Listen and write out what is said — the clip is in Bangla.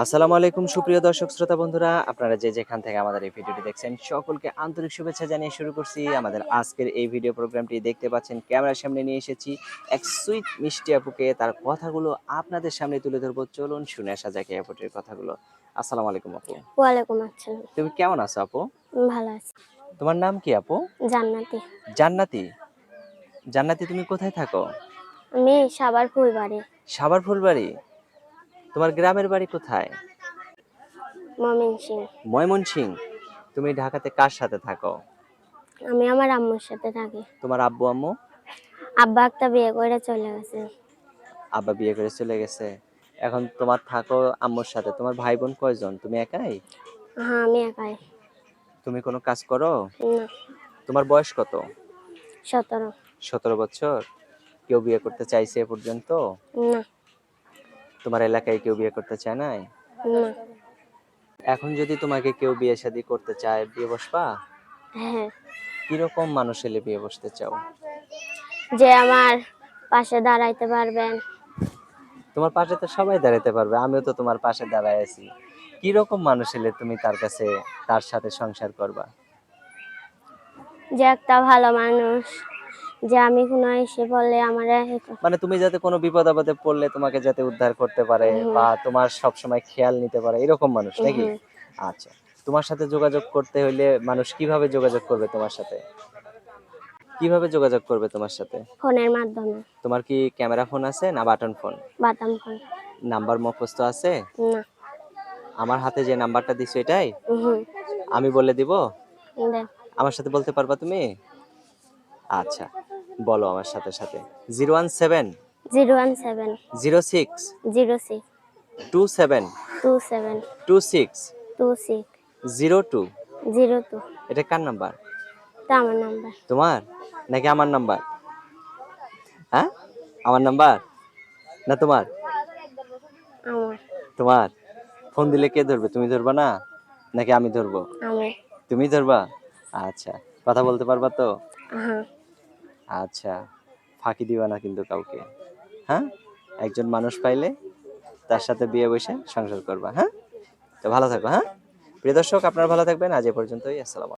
আসসালামু আলাইকুম সুপ্রিয় দর্শক শ্রোতা বন্ধুরা। আপনারা যে যেখান থেকে আমাদের এই ভিডিওটি দেখছেন সকলকে আন্তরিক শুভেচ্ছা জানিয়ে শুরু করছি। আমাদের আজকের এই ভিডিও প্রোগ্রামটি দেখতে পাচ্ছেন ক্যামেরার সামনে নিয়ে এসেছি এক সুইট মিষ্টি আপুকে। তার কথাগুলো আপনাদের সামনে তুলে ধরবো। চলুন শুনে আসা যাক এই আপুটির কথাগুলো। আসসালামু আলাইকুম আপু। ওয়ালাইকুম আসসালাম। তুমি কেমন আছো আপু? ভালো আছি। তোমার নাম কি আপু? জান্নাতি। জান্নাতি? জান্নাতি তুমি কোথায় থাকো? আমি সাবার ফুলবাড়ি। সাভার ফুলবাড়ি? তোমার গ্রামের বাড়ি কোথায়? ময়মনসিং তুমি ঢাকাতে কার সাথে থাকো? আমি আমার আম্মুর সাথে থাকি। তোমার আব্বু আম্মু? আব্বা একটা বিয়ে করে চলে গেছে। আব্বা বিয়ে করে চলে গেছে। এখন তোমার থাকো আম্মুর সাথে। তোমার ভাই বোন কয়জন? তুমি একাই? হ্যাঁ আমি একাই। তুমি কোনো কাজ করো? না। তোমার বয়স কত? সতেরো। সতেরো বছর। কেউ বিয়ে করতে চাইছে এ পর্যন্ত? না। তোমার এলাকায় কেউ বিয়ে করতে চায় না। এখন যদি তোমাকে কেউ বিয়ে শাদী করতে চায় বিয়ে বসবা? হ্যাঁ। কীরকম মানুষ এলে বিয়ে বসতে চাও? যে আমার পাশে দাঁড়াইতে পারবেন। তোমার পাশে তো সবাই দাঁড়াইতে পারবে আমিও তো তোমার পাশে দাঁড়ায় আছি। কীরকম মানুষ এলে তুমি তার কাছে তার সাথে সংসার করবা? যে একটা ভালো মানুষ। যে আমি কোনো এসে বললে আমার মানে তুমি যাতে কোনো বিপদ আপদে পড়লে তোমাকে যাতে উদ্ধার করতে পারে বা তোমার সব সময় খেয়াল নিতে পারে এরকম মানুষ নাকি? আচ্ছা তোমার সাথে যোগাযোগ করতে হইলে মানুষ কীভাবে যোগাযোগ করবে তোমার সাথে? কীভাবে যোগাযোগ করবে তোমার সাথে? ফোনের মাধ্যমে। তোমার কি ক্যামেরা ফোন আছে না button phone? Button phone. Number মুখস্থ আছে? না। আমার হাতে যে নাম্বারটা দিছো এটাই? আমি বলে দিব? আমার সাথে বলতে পারবা তুমি? আচ্ছা। বলো আমার সাথে সাথে। Zero one seven? Zero one seven. Zero six? Zero six. Two seven? Two seven. Two six? Two six. Zero two? Zero two. এটা কার নাম্বার? আমার নাম্বার। তোমার? নাকি আমার নাম্বার? হ্যাঁ? আমার নাম্বার? না তোমার? আমার। তোমার? ফোন দিলে কে ধরবে? তুমি ধরবা না? নাকি আমি ধরবো? আমি তুমি ধরবা? আচ্ছা। কথা বলতে পারবা তো? হ্যাঁ। আচ্ছা ফাঁকি দিবা না কিন্তু কাউকে। হ্যাঁ? একজন মানুষ পাইলে তার সাথে বিয়ে বসে সংসার করবা হ্যাঁ? তো ভালো থাকব হ্যাঁ? প্রিয় দর্শক, আপনারা ভালো থাকবেন। আজ এ পর্যন্তই। আসসালাম